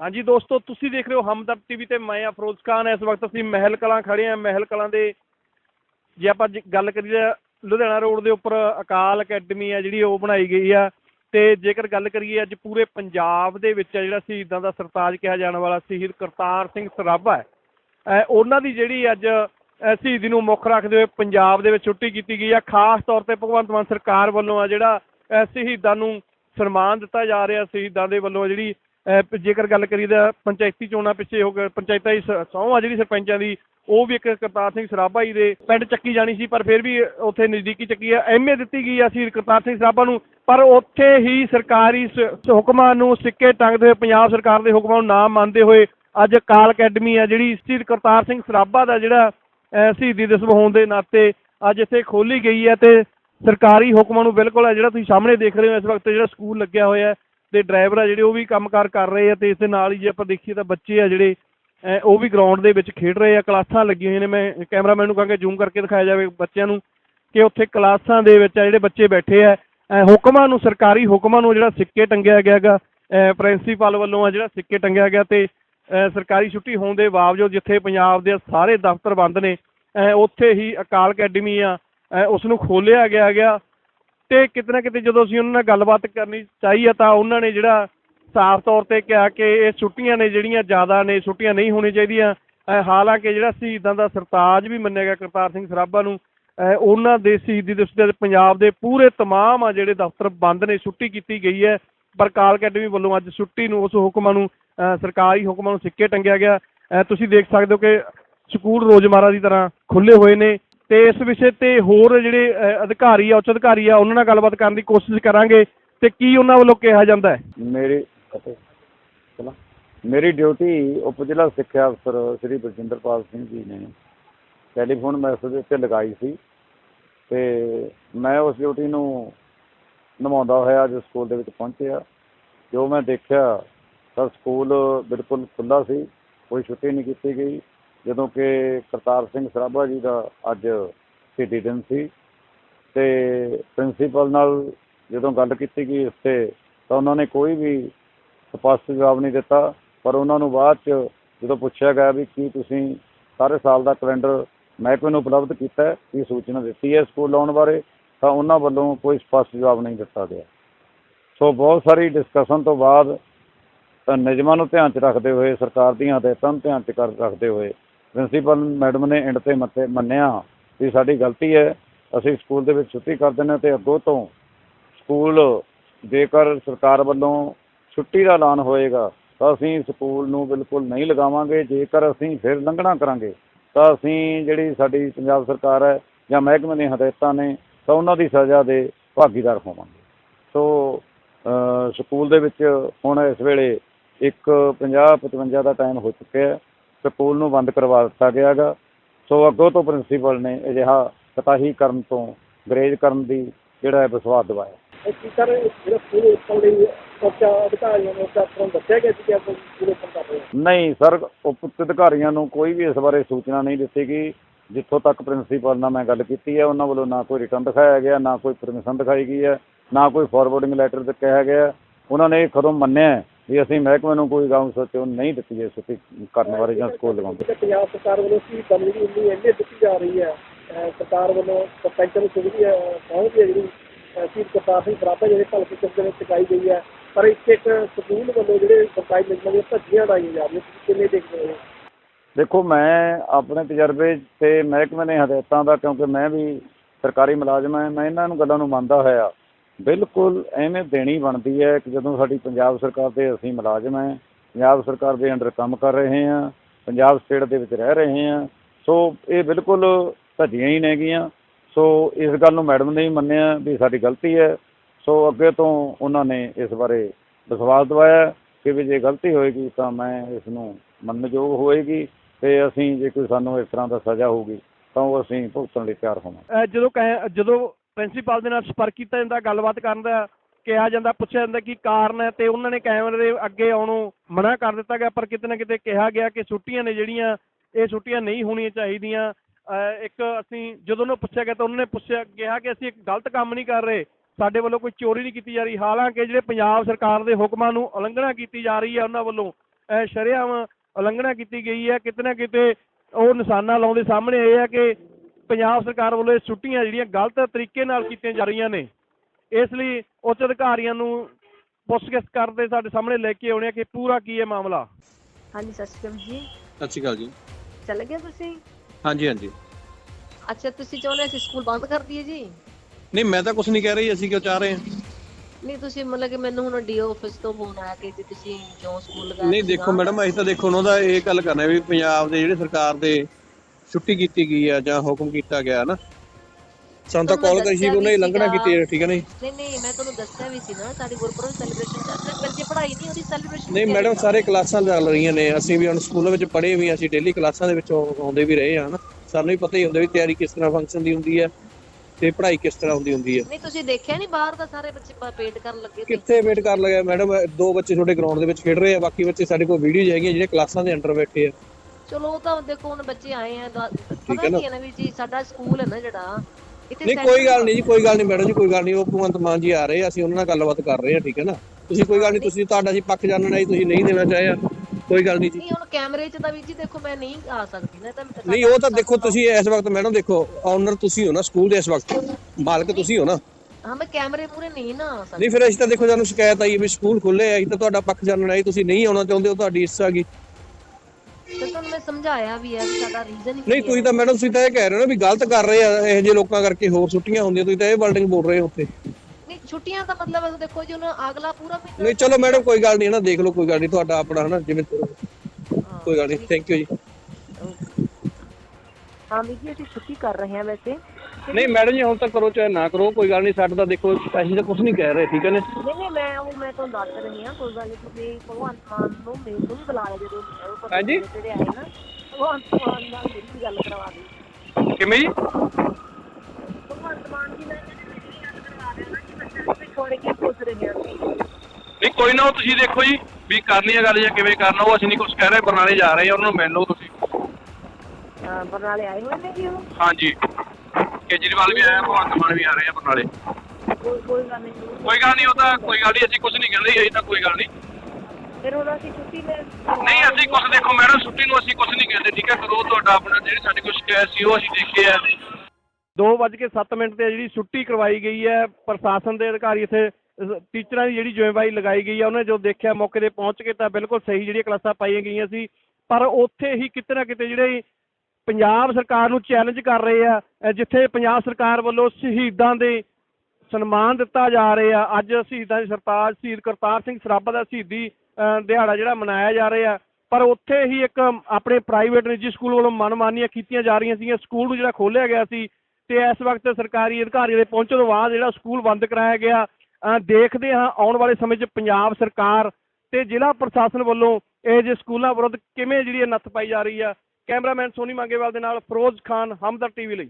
ਹਾਂਜੀ ਦੋਸਤੋ, ਤੁਸੀਂ ਦੇਖ ਰਹੇ ਹੋ ਹਮਦਰਦ ਟੀਵੀ ਤੇ ਮੈਂ ਅਫਰੋਜ਼ ਖਾਨ। ਇਸ ਵਕਤ ਅਸੀਂ ਮਹਿਲ ਕਲਾਂ ਖੜੇ ਹਾਂ। ਮਹਿਲ ਕਲਾਂ ਦੇ ਜੇ ਆਪਾਂ ਜ- ਗੱਲ ਕਰੀਏ ਲੁਧਿਆਣਾ ਰੋਡ ਦੇ ਉੱਪਰ ਅਕਾਲ ਅਕੈਡਮੀ ਆ ਜਿਹੜੀ ਉਹ ਬਣਾਈ ਗਈ ਆ। ਤੇ ਜੇਕਰ ਗੱਲ ਕਰੀਏ ਅੱਜ ਪੂਰੇ ਪੰਜਾਬ ਦੇ ਵਿੱਚ ਆ ਜਿਹੜਾ ਸ਼ਹੀਦਾਂ ਦਾ ਸਰਤਾਜ ਕਿਹਾ ਜਾਣ ਵਾਲਾ ਸ਼ਹੀਦ ਕਰਤਾਰ ਸਿੰਘ ਸਰਾਭਾ ਹੈ। ਉਹਨਾਂ ਦੀ ਜਿਹੜੀ ਅੱਜ ਸ਼ਹੀਦੀ ਨੂੰ ਮੁੱਖ ਰੱਖਦੇ ਹੋਏ ਪੰਜਾਬ ਦੇ ਵਿੱਚ ਛੁੱਟੀ ਕੀਤੀ ਗਈ ਆ। ਖਾਸ ਤੌਰ ਤੇ ਭਗਵੰਤ ਮਾਨ ਸਰਕਾਰ ਵੱਲੋਂ ਆ ਜਿਹੜਾ ਅਹ ਸ਼ਹੀਦਾਂ ਨੂੰ ਸਨਮਾਨ ਦਿੱਤਾ ਜਾ ਰਿਹਾ। ਸ਼ਹੀਦਾਂ ਦੇ ਵੱਲੋਂ ਜਿਹੜੀ ਜੇਕਰ ਗੱਲ ਕਰੀਏ ਤਾਂ ਪੰਚਾਇਤੀ ਚੋਣਾਂ ਪਿੱਛੇ ਹੋ ਗਏ ਪੰਚਾਇਤਾਂ ਦੀ ਸ- ਸਹੁੰ ਆ ਜਿਹੜੀ ਸਰਪੰਚਾਂ ਦੀ, ਉਹ ਵੀ ਇੱਕ ਕਰਤਾਰ ਸਿੰਘ ਸਰਾਭਾ ਜੀ ਦੇ ਪਿੰਡ ਚੱਕੀ ਜਾਣੀ ਸੀ, ਪਰ ਫਿਰ ਵੀ ਉੱਥੇ ਨਜ਼ਦੀਕੀ ਚੱਕੀ ਆ। ਅਹਿਮੀਅਤ ਦਿੱਤੀ ਗਈ ਆ ਸ਼ਹੀਦ ਕਰਤਾਰ ਸਿੰਘ ਸਰਾਭਾ ਨੂੰ, ਪਰ ਉੱਥੇ ਹੀ ਸਰਕਾਰੀ ਸ- ਹੁਕਮਾਂ ਨੂੰ ਸਿੱਕੇ ਟੰਗਦੇ ਹੋਏ, ਪੰਜਾਬ ਸਰਕਾਰ ਦੇ ਹੁਕਮਾਂ ਨੂੰ ਨਾ ਮੰਨਦੇ ਹੋਏ ਅੱਜ ਕਾਲ ਅਕੈਡਮੀ ਆ ਜਿਹੜੀ ਸ਼ਹੀਦ ਕਰਤਾਰ ਸਿੰਘ ਸਰਾਭਾ ਦਾ ਜਿਹੜਾ ਸ਼ਹੀਦੀ ਦਿਵਸ ਹੋਣ ਦੇ ਨਾਤੇ ਅੱਜ ਇੱਥੇ ਖੋਲੀ ਗਈ ਹੈ ਤੇ ਸਰਕਾਰੀ ਹੁਕਮਾਂ ਨੂੰ ਬਿਲਕੁਲ ਹੈ ਜਿਹੜਾ ਤੁਸੀਂ ਸਾਹਮਣੇ ਦੇਖ ਰਹੇ ਹੋ, ਇਸ ਵਕਤ ਜਿਹੜਾ ਸਕੂਲ ਲੱਗਿਆ ਹੋਇਆ ਹੈ ਤੇ ਡਰਾਈਵਰ ਆ ਜਿਹੜੇ, ਉਹ ਵੀ ਕੰਮਕਾਰ ਕਰ ਰਹੇ ਆ ਤੇ ਇਸ ਦੇ ਨਾਲ ਹੀ ਜੇ ਆਪਾਂ ਦੇਖੀਏ ਤਾਂ ਬੱਚੇ ਆ ਜਿਹੜੇ ਉਹ ਵੀ ਗਰਾਊਂਡ ਦੇ ਵਿੱਚ ਖੇਡ ਰਹੇ ਆ, ਕਲਾਸਾਂ ਲੱਗੀਆਂ ਹੋਈਆਂ ਨੇ। ਮੈਂ ਕੈਮਰਾਮੈਨ ਨੂੰ ਕਹਾਂਗੇ ਜ਼ੂਮ ਕਰਕੇ ਦਿਖਾਇਆ ਜਾਵੇ ਬੱਚਿਆਂ ਨੂੰ ਕਿ ਉੱਥੇ ਕਲਾਸਾਂ ਦੇ ਵਿੱਚ ਆ ਜਿਹੜੇ ਬੱਚੇ ਬੈਠੇ ਆ। ਹੁਕਮਾਂ ਨੂੰ, ਸਰਕਾਰੀ ਹੁਕਮਾਂ ਨੂੰ ਜਿਹੜਾ ਸਿੱਕੇ ਟੰਗਿਆ ਗਿਆ ਹੈਗਾ ਪ੍ਰਿੰਸੀਪਲ ਵੱਲੋਂ ਆ ਜਿਹੜਾ ਸਿੱਕੇ ਟੰਗਿਆ ਗਿਆ ਤੇ ਸਰਕਾਰੀ ਛੁੱਟੀ ਹੋਣ ਦੇ ਬਾਵਜੂਦ ਜਿੱਥੇ ਪੰਜਾਬ ਦੇ ਸਾਰੇ ਦਫ਼ਤਰ ਬੰਦ ਨੇ ਉੱਥੇ ਹੀ ਅਕਾਲ ਅਕੈਡਮੀ ਆ ਉਸ ਨੂੰ ਖੋਲਿਆ ਗਿਆ ਗਿਆ। ਤੇ ਕਿਤੇ ਨਾ ਕਿਤੇ ਜਦੋਂ ਅਸੀਂ ਉਹਨਾਂ ਨਾਲ ਗੱਲਬਾਤ ਕਰਨੀ ਚਾਹੀ ਆ ਤਾਂ ਉਹਨਾਂ ਨੇ ਜਿਹੜਾ ਸਾਫ਼ ਤੌਰ ਤੇ ਕਿਹਾ ਕਿ ਇਹ ਛੁੱਟੀਆਂ ਨੇ ਜਿਹੜੀਆਂ ਜ਼ਿਆਦਾ ਨੇ, ਛੁੱਟੀਆਂ ਨਹੀਂ ਹੋਣੀਆਂ ਚਾਹੀਦੀਆਂ। ਹਾਲਾਂਕਿ ਜਿਹੜਾ ਸ਼ਹੀਦਾਂ ਦਾ ਸਰਤਾਜ ਵੀ ਮੰਨਿਆ ਗਿਆ ਕਰਤਾਰ ਸਿੰਘ ਸਰਾਭਾ ਨੂੰ ਉਹਨਾਂ ਦੇ ਸ਼ਹੀਦੀ ਦਿਵਸ ਤੇ ਪੰਜਾਬ ਦੇ ਪੂਰੇ ਤਮਾਮ ਆ ਜਿਹੜੇ ਦਫ਼ਤਰ ਬੰਦ ਨੇ, ਛੁੱਟੀ ਕੀਤੀ ਗਈ ਹੈ। ਪਰ ਕਾਲ ਅਕੈਡਮੀ ਵੱਲੋਂ ਅੱਜ ਛੁੱਟੀ ਨੂੰ ਉਸ ਹੁਕਮਾਂ ਨੂੰ ਸਰਕਾਰੀ ਹੁਕਮਾਂ ਨੂੰ ਸਿੱਕੇ ਟੰਗਿਆ ਗਿਆ। ਤੁਸੀਂ ਦੇਖ ਸਕਦੇ ਹੋ ਕਿ ਸਕੂਲ ਰੋਜ਼ਮਾਰਾ ਦੀ ਤਰ੍ਹਾਂ ਖੁੱਲੇ ਹੋਏ ਨੇ। ਤੇ ਇਸ ਵਿਸ਼ੇ ਤੇ ਹੋਰ ਜਿਹੜੇ ਅਧਿਕਾਰੀ ਆ, ਉੱਚ ਅਧਿਕਾਰੀ ਆ, ਉਹਨਾਂ ਨਾਲ ਗੱਲਬਾਤ ਕਰਨ ਦੀ ਕੋਸ਼ਿਸ਼ ਕਰਾਂਗੇ ਤੇ ਕੀ ਉਹਨਾਂ ਵੱਲੋਂ ਕਿਹਾ ਜਾਂਦਾ ਹੈ? ਮੇਰੀ ਮੇਰੀ ਡਿਊਟੀ ਉਪ ਜ਼ਿਲ੍ਹਾ ਸਿੱਖਿਆ ਅਫਸਰ ਸ੍ਰੀ ਬਰਜਿੰਦਰਪਾਲ ਸਿੰਘ ਜੀ ਨੇ ਟੈਲੀਫੋਨ ਮੈਸੇਜ ਉੱਤੇ ਲਗਾਈ ਸੀ ਤੇ ਮੈਂ ਉਸ ਡਿਊਟੀ ਨੂੰ ਨਿਭਾਉਂਦਾ ਹੋਇਆ ਅੱਜ ਸਕੂਲ ਦੇ ਵਿੱਚ ਪਹੁੰਚਿਆ। ਜੋ ਮੈਂ ਦੇਖਿਆ, ਤਾਂ ਸਕੂਲ ਬਿਲਕੁਲ ਖੁੱਲਾ ਸੀ, ਕੋਈ ਛੁੱਟੀ ਨਹੀਂ ਕੀਤੀ ਗਈ। ਜਦੋਂ ਕਿ ਕਰਤਾਰ ਸਿੰਘ ਸਰਾਭਾ ਜੀ ਦਾ ਅੱਜ ਸ਼ਹੀਦੀ ਦਿਨ ਸੀ ਤੇ ਪ੍ਰਿੰਸੀਪਲ ਨਾਲ ਜਦੋਂ ਗੱਲ ਕੀਤੀ ਗਈ ਇਸ 'ਤੇ ਤਾਂ ਉਹਨਾਂ ਨੇ ਕੋਈ ਵੀ ਸਪਸ਼ਟ ਜਵਾਬ ਨਹੀਂ ਦਿੱਤਾ, ਪਰ ਉਹਨਾਂ ਨੂੰ ਬਾਅਦ ਚ ਜਦੋਂ ਪੁੱਛਿਆ ਗਿਆ ਵੀ ਕੀ ਤੁਸੀਂ ਸਾਰੇ ਸਾਲ ਦਾ ਕੈਲੰਡਰ ਮਹਿਕਮੇ ਨੂੰ ਉਪਲਬਧ ਕੀਤਾ ਕੀ ਸੂਚਨਾ ਦਿੱਤੀ ਹੈ ਸਕੂਲ ਲਾਉਣ ਬਾਰੇ, ਤਾਂ ਉਹਨਾਂ ਵੱਲੋਂ ਕੋਈ ਸਪਸ਼ਟ ਜਵਾਬ ਨਹੀਂ ਦਿੱਤਾ ਗਿਆ। ਸੋ ਬਹੁਤ ਸਾਰੀ ਡਿਸਕਸ਼ਨ ਤੋਂ ਬਾਅਦ ਨਿਯਮਾਂ ਨੂੰ ਧਿਆਨ 'ਚ ਰੱਖਦੇ ਹੋਏ, ਸਰਕਾਰ ਦੀਆਂ ਹਦਾਇਤਾਂ ਨੂੰ ਧਿਆਨ 'ਚ ਕਰ, ਰੱਖਦੇ ਹੋਏ ਪ੍ਰਿੰਸੀਪਲ ਮੈਡਮ ਨੇ ਐਂਡ ਤੇ ਮੱਤੇ ਮੰਨਿਆ ਵੀ ਸਾਡੀ ਗਲਤੀ ਹੈ, ਅਸੀਂ ਸਕੂਲ ਦੇ ਵਿੱਚ ਛੁੱਟੀ ਕਰ ਦਿੰਦੇ ਹਾਂ ਤੇ ਅੱਗੋਂ ਤੋਂ ਸਕੂਲ ਜੇਕਰ ਸਰਕਾਰ ਵੱਲੋਂ ਛੁੱਟੀ ਦਾ ਐਲਾਨ ਹੋਏਗਾ, ਤਾਂ ਅਸੀਂ ਸਕੂਲ ਨੂੰ ਬਿਲਕੁਲ ਨਹੀਂ ਲਗਾਵਾਂਗੇ, ਜੇਕਰ ਅਸੀਂ ਫਿਰ ਲੰਘਣਾ ਕਰਾਂਗੇ, ਤਾਂ ਅਸੀਂ ਜਿਹੜੀ ਸਾਡੀ ਪੰਜਾਬ ਸਰਕਾਰ ਹੈ ਜਾਂ ਮਹਿਕਮੇ ਦੀਆਂ ਹਦਾਇਤਾਂ ਨੇ, ਤਾਂ ਉਹਨਾਂ ਦੀ ਸਜ਼ਾ ਦੇ ਭਾਗੀਦਾਰ ਹੋਵਾਂਗੇ। ਸੋ ਸਕੂਲ ਦੇ ਵਿੱਚ ਹੁਣ ਇਸ ਵੇਲੇ ਇੱਕ 50 55 ਦਾ ਟਾਈਮ ਹੋ ਚੁੱਕਿਆ ਹੈ। ਸਕੂਲ ਨੂੰ ਬੰਦ ਕਰਵਾ ਦਿੱਤਾ ਗਿਆ ਹੈਗਾ ਸੋ ਅੱਗੋਂ ਤੋਂ ਪ੍ਰਿੰਸੀਪਲ ਨੇ ਅਜਿਹਾ ਕਤਾਹੀ ਕਰਨ ਤੋਂ ਗਰੇਜ ਕਰਨ ਦੀ ਜਿਹੜਾ ਹੈ ਵਿਸ਼ਵਾਸ ਦਿਵਾਇਆ। ਕੀ ਸਰ ਜਿਹੜਾ ਸਕੂਲ ਓਪਨ ਲਈ ਉੱਚ ਅਧਿਕਾਰੀਆਂ ਨੂੰ ਉੱਚ ਅਫਸਰਾਂ ਨੂੰ ਦੱਸਿਆ ਗਿਆ ਸੀ ਕਿ ਆਪਾਂ ਸਕੂਲ ਓਪਨ ਕਰ ਰਹੇ ਹਾਂ? ਨਹੀਂ ਸਰ ਉਪਤ ਅਧਿਕਾਰੀਆਂ ਨੂੰ ਕੋਈ ਵੀ ਇਸ ਬਾਰੇ ਸੂਚਨਾ ਨਹੀਂ ਦਿੱਤੀ ਗਈ। ਜਿੱਥੋਂ ਤੱਕ ਪ੍ਰਿੰਸੀਪਲ ਨਾਲ ਮੈਂ ਗੱਲ ਕੀਤੀ ਹੈ ਉਹਨਾਂ ਵੱਲੋਂ ਨਾ ਕੋਈ ਰਿਟਰਨ ਦਿਖਾਇਆ ਗਿਆ ਨਾ ਕੋਈ ਪਰਮਿਸ਼ਨ ਦਿਖਾਈ ਗਈ ਹੈ ਨਾ ਕੋਈ ਫਾਰਵਰਡਿੰਗ ਲੈਟਰ ਤੇ ਕਿਹਾ ਗਿਆ। ਉਹਨਾਂ ਨੇ ਖੁਦੋਂ ਮੰਨਿਆ ਵੀ ਅਸੀਂ ਮਹਿਕਮੇ ਨੂੰ ਕੋਈ ਗਾਉਂ ਸੋਚੋ ਨਹੀਂ ਦਿੱਤੀ ਹੈ ਛੁੱਟੀ ਕਰਨ ਬਾਰੇ ਜਾਂ ਸਕੂਲ ਲਗਾਉਣ ਕਿ ਪੰਜਾਬ ਸਰਕਾਰ ਵੱਲੋਂ ਸੀ ਇੰਨੀ ਦਿੱਤੀ ਜਾ ਰਹੀ ਹੈ ਸਰਕਾਰ ਵੱਲੋਂ ਸਰਪੰਚਾਂ ਨੂੰ ਸੁਵਿਧਾ ਹੈ ਪਹੁੰਚ ਹੈ ਜਿਹੜੀ ਅਹ ਸ਼ਹੀਦ ਕਰਤਾਰ ਸਿੰਘ ਸਰਾਭਾ ਜਿਹੜੇ ਭਲਕੇ ਚੁੱਕ ਦੇ ਵਿੱਚ ਚੁਕਾਈ ਗਈ ਹੈ। ਪਰ ਇੱਥੇ ਇੱਕ ਸਕੂਲ ਵੱਲੋਂ ਜਿਹੜੇ ਸਰਕਾਰੀ ਨਿਯਮਾਂ ਦੀਆਂ ਧੱਜੀਆਂ ਉਡਾਈਆਂ ਜਾ ਰਹੀਆਂ ਤੁਸੀਂ ਕਿਵੇਂ ਦੇਖਦੇ ਹੋ? ਦੇਖੋ ਮੈਂ ਆਪਣੇ ਤਜਰਬੇ ਤੇ ਮਹਿਕਮੇ ਨੇ ਹਦਾਇਤਾਂ ਦਾ ਕਿਉਂਕਿ ਮੈਂ ਵੀ ਸਰਕਾਰੀ ਮੁਲਾਜ਼ਮ ਹਾਂ ਮੈਂ ਇਹਨਾਂ ਨੂੰ ਗੱਲਾਂ ਨੂੰ ਮੰਨਦਾ ਹੋਇਆ। ਬਿਲਕੁਲ ਐਵੇਂ ਦੇਣੀ ਬਣਦੀ ਹੈ ਕਿ ਜਦੋਂ ਸਾਡੀ ਪੰਜਾਬ ਸਰਕਾਰ ਦੇ ਅਸੀਂ ਮੁਲਾਜ਼ਮ ਹੈ, ਪੰਜਾਬ ਸਰਕਾਰ ਦੇ ਅੰਡਰ ਕੰਮ ਕਰ ਰਹੇ ਹਾਂ, ਪੰਜਾਬ ਸਟੇਟ ਦੇ ਵਿੱਚ ਰਹਿ ਰਹੇ ਹਾਂ, ਸੋ ਇਹ ਬਿਲਕੁਲ ਧੱਜੀਆਂ ਹੀ ਨੇਗੀਆਂ ਸੋ ਇਸ ਗੱਲ ਨੂੰ ਮੈਡਮ ਨੇ ਵੀ ਮੰਨਿਆ ਵੀ ਸਾਡੀ ਗਲਤੀ ਹੈ। ਸੋ ਅੱਗੇ ਤੋਂ ਉਹਨਾਂ ਨੇ ਇਸ ਬਾਰੇ ਵਿਸ਼ਵਾਸ ਦਿਵਾਇਆ ਕਿ ਵੀ ਜੇ ਗਲਤੀ ਹੋਏਗੀ ਤਾਂ ਮੈਂ ਇਸ ਨੂੰ ਮੰਨਣਯੋਗ ਹੋਏਗੀ ਤੇ ਅਸੀਂ ਜੇ ਕੋਈ ਸਾਨੂੰ ਇਸ ਤਰ੍ਹਾਂ ਦਾ ਸਜ਼ਾ ਹੋਊਗੀ ਤਾਂ ਉਹ ਅਸੀਂ ਭੁਗਤਣ ਲਈ ਤਿਆਰ ਹੋਵਾਂਗੇ। ਜਦੋਂ ਜਦੋਂ ਪ੍ਰਿੰਸੀਪਲ ਦੇ ਨਾਲ ਸੰਪਰਕ ਕੀਤਾ ਜਾਂਦਾ, ਗੱਲਬਾਤ ਕਰਨ ਦਾ, ਕਿਹਾ ਜਾਂਦਾ, ਪੁੱਛਿਆ ਜਾਂਦਾ ਕੀ ਕਾਰਨ ਹੈ ਤੇ ਉਹਨਾਂ ਨੇ ਕੈਮਰੇ ਦੇ ਅੱਗੇ ਆਉਣੋਂ ਮਨਾ ਕਰ ਦਿੱਤਾ ਗਿਆ, ਪਰ ਕਿਤੇ ਨਾ ਕਿਤੇ ਕਿਹਾ ਗਿਆ ਕਿ ਛੁੱਟੀਆਂ ਨੇ ਜਿਹੜੀਆਂ, ਇਹ ਛੁੱਟੀਆਂ ਨਹੀਂ ਹੋਣੀਆਂ ਚਾਹੀਦੀਆਂ। ਇੱਕ ਅਸੀਂ ਜਦੋਂ ਉਹਨੂੰ ਪੁੱਛਿਆ ਗਿਆ ਤਾਂ ਉਹਨਾਂ ਨੇ ਪੁੱਛਿਆ, ਕਿਹਾ ਕਿ ਅਸੀਂ ਇੱਕ ਗਲਤ ਕੰਮ ਨਹੀਂ ਕਰ ਰਹੇ, ਸਾਡੇ ਵੱਲੋਂ ਕੋਈ ਚੋਰੀ ਨਹੀਂ ਕੀਤੀ ਜਾ ਰਹੀ, ਹਾਲਾਂਕਿ ਜਿਹੜੇ ਪੰਜਾਬ ਸਰਕਾਰ ਦੇ ਹੁਕਮਾਂ ਨੂੰ ਉਲੰਘਣਾ ਕੀਤੀ ਜਾ ਰਹੀ ਹੈ ਉਹਨਾਂ ਵੱਲੋਂ ਅਹ ਸ਼ਰੇਆਮ ਉਲੰਘਣਾ ਕੀਤੀ ਗਈ ਹੈ, ਕਿਤੇ ਨਾ ਕਿਤੇ ਉਹ ਨਿਸ਼ਾਨਾ ਲਾਉਂਦੇ ਸਾਹਮਣੇ ਇਹ ਹੈ ਕਿ ਪੰਜਾਬ ਸਰਕਾਰ ਵੱਲੋਂ ਇਹ ਛੁੱਟੀਆਂ ਜਿਹੜੀਆਂ ਗਲਤ ਤਰੀਕੇ ਨਾਲ ਕੀਤੀਆਂ ਜਾ ਰਹੀਆਂ ਨੇ ਇਸ ਲਈ ਉੱਚ ਅਧਿਕਾਰੀਆਂ ਨੂੰ ਪੁੱਛਗਿੱਛ ਕਰਦੇ ਸਾਡੇ ਸਾਹਮਣੇ ਲੈ ਕੇ ਆਉਣੇ ਆ ਕਿ ਪੂਰਾ ਕੀ ਹੈ ਮਾਮਲਾ? ਹਾਂਜੀ ਸਤਿ ਸ਼੍ਰੀ ਅਕਾਲ ਜੀ। ਸਤਿ ਸ਼੍ਰੀ ਅਕਾਲ ਜੀ। ਚੱਲ ਗਏ ਤੁਸੀਂ? ਹਾਂਜੀ ਹਾਂਜੀ। ਅੱਛਾ ਤੁਸੀਂ ਚਾਹੁੰਦੇ ਅਸੀਂ ਸਕੂਲ ਬੰਦ ਕਰ ਦਈਏ ਜੀ? ਨਹੀਂ ਮੈਂ ਤਾਂ ਕੁਝ ਨਹੀਂ ਕਹਿ ਰਹੀ ਅਸੀਂ ਕਿਉਂ ਚਾਹ ਰਹੇ ਹਾਂ? ਨਹੀਂ ਤੁਸੀਂ ਮਤਲਬ ਕਿ ਮੈਨੂੰ ਹੁਣ ਡੀਓ ਆਫਿਸ ਤੋਂ ਫੋਨ ਆਇਆ ਕਿ ਜੀ ਤੁਸੀਂ ਕਿਉਂ ਸਕੂਲ ਲਗਾਇਆ ਨਹੀਂ ਦੇਖੋ ਮੈਡਮ ਅਸੀਂ ਤਾਂ ਦੇਖੋ ਉਹਨਾਂ ਦਾ ਇਹ ਗੱਲ ਕਰਨਾ ਵੀ ਪੰਜਾਬ ਦੇ ਜਿਹੜੇ ਸਰਕਾਰ ਦੇ ਛੁੱਟੀ ਕੀਤੀ ਗਈ ਆ ਜਾਂ ਹੁਕਮ ਕੀਤਾ ਗਿਆ ਨਾ। ਸਾਨੂੰ ਤਾਂ ਕਾਲ ਕਰੀ ਸੀ ਉਹਨੇ ਲੰਘਣਾ। ਕੀਤੀ ਹੈ ਠੀਕ ਹੈ ਨਹੀਂ? ਨਹੀਂ ਨਹੀਂ ਮੈਂ ਤੁਹਾਨੂੰ ਦੱਸਿਆ ਵੀ ਸੀ ਨਾ ਸਾਡੀ ਗੁਰਪੁਰਬ ਸੈਲੀਬ੍ਰੇਸ਼ਨ ਚੱਲ ਰਹੀ ਬੱਚੇ ਪੜ੍ਹਾਈ ਨਹੀਂ ਉਹਦੀ ਸੈਲੀਬ੍ਰੇਸ਼ਨ ਨਹੀਂ ਮੈਡਮ ਸਾਰੇ ਕਲਾਸਾਂ ਚੱਲ ਰਹੀਆਂ ਨੇ। ਅਸੀਂ ਵੀ ਹੁਣ ਸਕੂਲਾਂ ਵਿੱਚ ਪੜ੍ਹੇ ਵੀ ਹਾਂ, ਅਸੀਂ ਡੇਲੀ ਕਲਾਸਾਂ ਦੇ ਵਿੱਚ ਆਉ- ਆਉਂਦੇ ਵੀ ਰਹੇ ਹਾਂ ਨਾ। ਸਾਨੂੰ ਵੀ ਪਤਾ ਹੀ ਹੁੰਦਾ ਵੀ ਤਿਆਰੀ ਕਿਸ ਤਰ੍ਹਾਂ ਫੰਕਸ਼ਨ ਦੀ ਹੁੰਦੀ ਹੈ ਤੇ ਪੜ੍ਹਾਈ ਕਿਸ ਤਰ੍ਹਾਂ ਹੁੰਦੀ ਹੁੰਦੀ ਹੈ। ਨਹੀਂ ਤੁਸੀਂ ਦੇਖਿਆ ਨਹੀਂ ਬਾਹਰ ਤਾਂ ਸਾਰੇ ਬੱਚੇ ਪੇਟ ਕਰਨ ਲੱਗੇ ਸੀ? ਕਿੱਥੇ ਵੇਟ ਕਰ ਲਗਾ? ਮੈਡਮ ਦੋ ਬੱਚੇ ਤੁਹਾਡੇ ਗਰਾਊਂਡ ਦੇ ਵਿੱਚ ਖੇਡ ਰਹੇ ਆ ਬਾਕੀ ਬੱਚੇ ਸਾਡੇ ਕੋਲ ਵੀਡੀਓ ਹੈਗੀਆਂ ਜਿਹੜੇ ਕਲਾਸਾਂ ਦੇ ਅੰਡਰ ਬੈਠੇ ਆ। ਚਲੋ ਉਹ ਤਾਂ ਦੇਖੋ ਹੁਣ ਬੱਚੇ ਆਏ ਆ ਦਾ- ਪਤਾ ਨਾ। ਕੀ ਹੈ ਨਾ ਵੀ ਜੀ ਸਾਡਾ ਸਕੂਲ ਹੈ ਨਾ ਜਿਹੜਾ ਇੱਥੇ ਨਹੀਂ ਕੋਈ ਗੱਲ ਨਹੀਂ ਜੀ ਕੋਈ ਗੱਲ ਨਹੀਂ ਮੈਡਮ ਜੀ ਕੋਈ ਗੱਲ ਨਹੀਂ ਉਹ ਭਗਵੰਤ ਮਾਨ ਜੀ ਆ ਰਹੇ ਆ ਅਸੀਂ ਉਹਨਾਂ ਨਾਲ ਗੱਲਬਾਤ ਕਰ ਰਹੇ ਆ ਠੀਕ ਹੈ ਨਾ। ਤੁਸੀਂ ਕੋਈ ਗੱਲ ਨਹੀਂ ਤੁਸੀਂ ਤੁਹਾਡਾ ਜੀ ਪੱਖ ਜਾਣਨਾ ਹੈ ਤੁਸੀਂ ਨਹੀਂ ਦੇਣਾ ਚਾਹਿਆ ਕੋਈ ਗੱਲ ਨਹੀਂ ਜੀ। ਨਹੀਂ ਹੁਣ ਕੈਮਰੇ 'ਚ ਤਾਂ ਵੀ ਜੀ ਦੇਖੋ ਮੈਂ ਨਹੀਂ ਆ ਸਕਦੀ ਨਾ ਤਾਂ ਨਹੀਂ ਉਹ ਤਾਂ ਦੇਖੋ ਤੁਸੀਂ ਇਸ ਵਕਤ ਮੈਡਮ ਦੇਖੋ ਓਨਰ ਤੁਸੀਂ ਹੋ ਨਾ ਸਕੂਲ ਦੇ ਇਸ ਵਕਤ ਮਾਲਕ ਤੁਸੀਂ ਹੋ ਨਾ। ਹਾਂ ਮੈਂ ਕੈਮਰੇ ਮੂਰੇ ਨਹੀਂ ਨਾ ਆ ਸਕਦੀ। ਨਹੀਂ ਫਿਰ ਅਸੀਂ ਤਾਂ ਦੇਖੋ ਸਾਨੂੰ ਸ਼ਿਕਾਇਤ ਆਈ ਹੈ ਵੀ ਸਕੂਲ ਖੁੱਲੇ ਆ ਅਸੀਂ ਤਾਂ ਤੁਹਾਡਾ ਪੱਖ ਜਾਣਨਾ ਹੈ ਤੁਸੀਂ ਨਹੀਂ ਆਉਣਾ ਚਾਹੁੰਦੇ ਤੁਹਾਡੀ ਇੱਛਾ ਹੈਗੀ। ਤੁਹਾਨੂੰ ਸਮਝਾਇਆ ਵੀ ਹੈ ਵੀ ਸਾਡਾ ਰੀਜ਼ਨ ਹੀ ਨਹੀਂ ਤੁਸੀਂ ਤਾਂ ਮੈਡਮ ਤੁਸੀਂ ਤਾਂ ਇਹ ਕਹਿ ਰਹੇ ਹੋ ਨਾ ਵੀ ਗਲਤ ਕਰ ਰਹੇ ਆ ਇਹੋ ਜਿਹੇ ਲੋਕਾਂ ਕਰਕੇ ਹੋਰ ਛੁੱਟੀਆਂ ਹੁੰਦੀਆਂ ਤੁਸੀਂ ਤਾਂ ਇਹ ਵਰਡਿੰਗ ਬੋਲ ਰਹੇ ਹੋ ਉੱਥੇ। ਨਹੀਂ ਛੁੱਟੀਆਂ ਦਾ ਮਤਲਬ ਹੈ ਦੇਖੋ ਜੀ ਉਹਨਾਂ ਅਗਲਾ ਪੂਰਾ ਮਹੀਨਾ ਨਹੀਂ ਚਲੋ ਮੈਡਮ ਕੋਈ ਗੱਲ ਨਹੀਂ ਨਾ ਦੇਖ ਲਓ ਕੋਈ ਗੱਲ ਨਹੀਂ ਤੁਹਾਡਾ ਆਪਣਾ ਹਨਾ ਜਿਵੇਂ ਕੋਈ ਗੱਲ ਨਹੀਂ ਥੈਂਕ ਯੂ ਜੀ। ਹਾਂ ਵੀ ਜੀ ਅਸੀਂ ਛੁੱਟੀ ਕਰ ਰਹੇ ਹਾਂ ਵੈਸੇ। ਨਹੀਂ ਮੈਡਮ ਜੀ ਹੁਣ ਤੱਕ ਕਰੋ ਚਾਹੇ ਨਾ ਕਰੋ ਕੋਈ ਗੱਲ ਨਹੀਂ ਸਾਡੇ ਤਾਂ ਦੇਖੋ ਅਸੀਂ ਤਾਂ ਕੁਝ ਨਹੀਂ ਕਹਿ ਰਹੇ ਠੀਕ ਹੈ ਨੇ? ਨਹੀਂ ਨਹੀਂ ਮੈਂ ਉਹ ਮੈਂ ਤੁਹਾਨੂੰ ਦੱਸ ਰਹੀ ਹਾਂ ਕੋਈ ਗੱਲ ਨਹੀਂ ਤੁਸੀਂ ਭਗਵੰਤ ਮਾਨ ਨੂੰ ਮੈਨੂੰ ਵੀ ਬੁਲਾਇਆ ਜਦੋਂ ਉਹ ਹਾਂਜੀ? ਜਿਹੜੇ ਆਏ ਨਾ ਭਗਵੰਤ ਮਾਨ ਨਾਲ ਮੇਰੀ ਵੀ ਗੱਲ ਕਰਵਾ ਦਿਓ। ਕਿਵੇਂ ਜੀ? ਭਗਵੰਤ ਮਾਨ ਜੀ ਨਾਲ ਮੇਰੀ ਗੱਲ ਕਰਵਾ ਨਾ ਕਿ ਬੱਚੇ ਨੂੰ ਛੋੜ ਕੇ ਪੁੱਛ ਰਹੇ ਹਾਂ ਨਹੀਂ ਕੋਈ ਨਾ ਉਹ ਤੁਸੀਂ ਦੇਖੋ ਜੀ ਵੀ ਕਰਨੀ ਹੈ ਗੱਲ ਜਾਂ ਕਿਵੇਂ ਕਰਨਾ ਉਹ ਅਸੀਂ ਨਹੀਂ ਕੁਝ ਕਹਿ ਰਹੇ ਬਰਨਾਲੇ ਜਾ ਰਹੇ ਆ ਉਹਨਾਂ ਨੂੰ ਮਿਲ ਲਓ ਤੁਸੀਂ। ਹਾਂ ਬਰਨਾਲੇ ਆਏ ਹੋਏ ਨੇ ਜੀ ਉਹ? ਹਾਂਜੀ। ਕੇਜਰੀਵਾਲ ਵੀ ਆਇਆ ਭਗਵੰਤ ਮਾਨ ਵੀ ਆ ਰਹੇ ਆ ਬਰਨਾਲੇ ਕੋਈ ਕੋਈ ਗੱਲ ਨਹੀਂ ਜ਼ਰੂਰ। ਕੋਈ ਗੱਲ ਨਹੀਂ ਉਹ ਤਾਂ ਕੋਈ ਗੱਲ ਨਹੀਂ ਅਸੀਂ ਕੁਝ ਨਹੀਂ ਕਹਿੰਦੇ ਅਸੀਂ ਤਾਂ ਕੋਈ ਗੱਲ ਨਹੀਂ। ਫਿਰ ਉਹਨਾਂ ਦੀ ਛੁੱਟੀ ਲੈ ਨਹੀਂ ਅਸੀਂ ਕੁਝ ਦੇਖੋ ਮੈਡਮ ਛੁੱਟੀ ਨੂੰ ਅਸੀਂ ਕੁਝ ਨਹੀਂ ਕਹਿੰਦੇ ਠੀਕ ਹੈ? ਕਰੋ ਤੁਹਾਡਾ ਆਪਣਾ ਜਿਹੜੀ ਸਾਡੀ ਕੋਈ ਸ਼ਿਕਾਇਤ ਸੀ ਉਹ ਅਸੀਂ ਦੇਖੇ ਆ 2:07 ਮਿੰਟ ਤੇ ਜਿਹੜੀ ਛੁੱਟੀ ਕਰਵਾਈ ਗਈ ਹੈ ਪ੍ਰਸ਼ਾਸਨ ਦੇ ਅਧਿਕਾਰੀ ਇੱਥੇ ਟੀਚਰਾਂ ਦੀ ਜਿਹੜੀ ਜ਼ਿੰਮੇਵਾਰੀ ਲਗਾਈ ਗਈ ਹੈ ਉਹਨੇ ਜੋ ਦੇਖਿਆ ਮੌਕੇ ਤੇ ਪਹੁੰਚ ਕੇ ਤਾਂ ਬਿਲਕੁਲ ਸਹੀ ਜਿਹੜੀਆਂ ਕਲਾਸਾਂ ਪਾਈਆਂ ਗਈਆਂ ਸੀ ਪਰ ਉੱਥੇ ਹੀ ਕਿਤੇ ਨਾ ਕਿਤੇ ਜਿਹੜੇ ਪੰਜਾਬ ਸਰਕਾਰ ਨੂੰ ਚੈਲੰਜ ਕਰ ਰਹੇ ਆ ਜਿੱਥੇ ਪੰਜਾਬ ਸਰਕਾਰ ਵੱਲੋਂ ਸ਼ਹੀਦਾਂ ਦੇ ਸਨਮਾਨ ਦਿੱਤਾ ਜਾ ਰਿਹਾ ਅੱਜ ਸ਼ਹੀਦਾਂ ਦੀ ਸਰਤਾਜ ਸ਼ਹੀਦ ਕਰਤਾਰ ਸਿੰਘ ਸਰਾਭਾ ਦਾ ਸ਼ਹੀਦੀ ਅਹ, ਦਿਹਾੜਾ ਜਿਹੜਾ ਮਨਾਇਆ ਜਾ ਰਿਹਾ ਪਰ ਉੱਥੇ ਹੀ ਇੱਕ ਆਪਣੇ ਪ੍ਰਾਈਵੇਟ ਨਿੱਜੀ ਸਕੂਲ ਵੱਲੋਂ ਮਨਮਾਨੀਆਂ ਕੀਤੀਆਂ ਜਾ ਰਹੀਆਂ ਸੀਗੀਆਂ ਸਕੂਲ ਨੂੰ ਜਿਹੜਾ ਖੋਲ੍ਹਿਆ ਗਿਆ ਸੀ ਤੇ ਇਸ ਵਕਤ ਸਰਕਾਰੀ ਅਧਿਕਾਰੀਆਂ ਦੇ ਪਹੁੰਚਣ ਤੋਂ ਬਾਅਦ ਜਿਹੜਾ ਸਕੂਲ ਬੰਦ ਕਰਾਇਆ ਗਿਆ ਦੇਖਦੇ ਹਾਂ ਆਉਣ ਵਾਲੇ ਸਮੇਂ 'ਚ ਪੰਜਾਬ ਸਰਕਾਰ ਤੇ ਜ਼ਿਲ੍ਹਾ ਪ੍ਰਸ਼ਾਸਨ ਵੱਲੋਂ ਇਹ ਜੇ ਸਕੂਲਾਂ ਵਿਰੁੱਧ ਕਿਵੇਂ ਜਿਹੜੀ ਇਹ ਨੱਥ ਪਾਈ ਜਾ ਰਹੀ ਆ ਕੈਮਰਾਮੈਨ ਸੋਨੀ ਮੰਗੇਵਾਲ ਦੇ ਨਾਲ ਫਿਰੋਜ਼ ਖਾਨ ਹਮਦਰ ਟੀਵੀ ਲਈ।